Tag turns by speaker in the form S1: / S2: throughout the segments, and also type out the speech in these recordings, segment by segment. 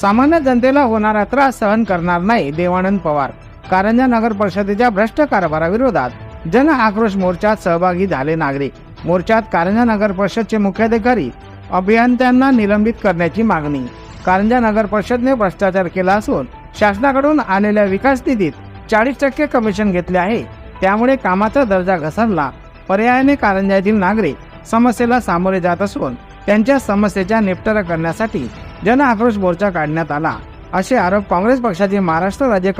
S1: सामान्य जनतेला होणारा त्रास सहन करणार नाही देवानंद पवार. कारंजा नगर परिषदेच्या भ्रष्ट कारभाराविरोधात जन आक्रोश मोर्चात सहभागी झाले नागरिक. मोर्चात कारंजा नगर परिषदचे मुख्याधिकारी अभियंत्यांना निलंबित करण्याची मागणी. कारंजा नगर परिषदने भ्रष्टाचार केला असून शासनाकडून आलेल्या विकास निधीत चाळीस टक्के कमिशन घेतले आहे. त्यामुळे कामाचा दर्जा घसरला. पर्यायाने कारंजातील नागरिक समस्येला सामोरे जात असून त्यांच्या समस्येच्या निपटारा करण्यासाठी जन आक्रोश मोर्चा काढण्यात आला. असे आरोप काँग्रेस पक्षाचे महाराष्ट्र राज्य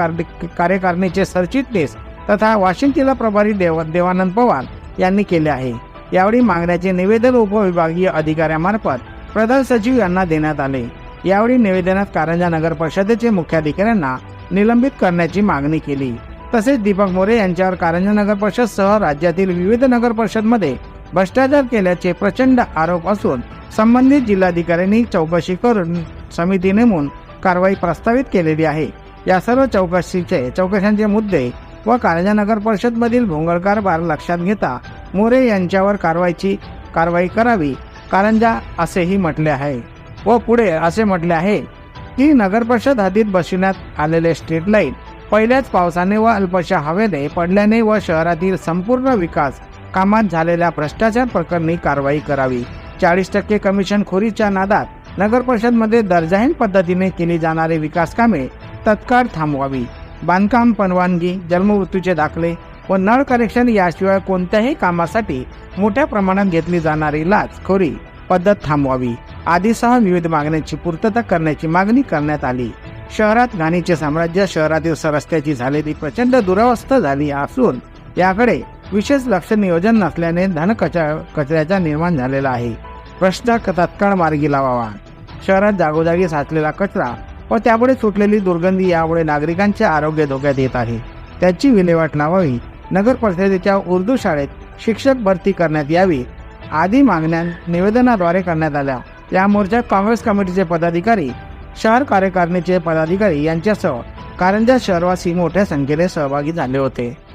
S1: कार्यकारिणीचे सरचिटणीस तथा वाशिम जिल्हा प्रभारी देव देवानंद पवार यांनी केले आहे. यावेळी मागण्याचे निवेदन उपविभागीय अधिकाऱ्यामार्फत प्रधान सचिव यांना देण्यात आले. यावेळी निवेदनात कारंजा नगर परिषदेचे मुख्याधिकाऱ्यांना निलंबित करण्याची मागणी केली. तसेच दीपक मोरे यांच्यावर कारंजा नगर परिषद सह राज्यातील विविध नगर परिषदमध्ये भ्रष्टाचार केल्याचे प्रचंड आरोप असून संबंधित जिल्हाधिकाऱ्यांनी चौकशी करून समिती नेमून कारवाई प्रस्तावित केलेली आहे. या सर्व चौकशीचे चौकशांचे मुद्दे व कारंजा नगर परिषदमधील भोंगळ कारभार लक्षात घेता मोरे यांच्यावर कारवाईची कारवाई करावी कारंजा असेही म्हटले आहे व पुढे असे म्हटले आहे की नगर परिषद हद्दीत बसविण्यात आलेले स्ट्रीट लाइट पहिल्याच पावसाने व अल्पशा हवेने पडल्याने व शहरातील संपूर्ण विकास कामात झालेल्या भ्रष्टाचार प्रकरणी कारवाई करावी. चाळीस टक्के कमिशनखोरीच्या नादात नगर परिषदमध्ये दर्जाहीन पद्धतीने केली जाणारी विकास कामे तत्काळ थांबवावी. बांधकाम परवानगी जन्ममृत्यूचे दाखले व नळ कनेक्शन याशिवाय कोणत्याही कामासाठी मोठ्या प्रमाणात घेतली जाणारी लाचखोरी पद्धत थांबवावी. आदीसह विविध मागण्यांची पूर्तता करण्याची मागणी करण्यात आली. शहरात घाणीचे साम्राज्य शहरातील सरस्त्याची रस्त्याची झालेली प्रचंड दुरावस्था झाली असून याकडे विशेष लक्ष नियोजन नसल्याने धनकचरा कचऱ्याचा निर्माण झालेला आहे. प्रश्न तत्काळ मार्गी लावावा. शहरात जागोजागी साचलेला कचरा व त्यामुळे सुटलेली दुर्गंधी यामुळे नागरिकांचे आरोग्य धोक्यात येत आहे. त्याची विल्हेवाट लावावी. नगर परिषदेच्या उर्दू शाळेत शिक्षक भरती करण्यात यावी. आदी मागण्या निवेदनाद्वारे करण्यात आल्या. या मोर्चात काँग्रेस कमिटीचे पदाधिकारी शहर कार्यकारिणीचे पदाधिकारी यांच्यासह कारंजा शहरवासी मोठ्या संख्येने सहभागी झाले होते.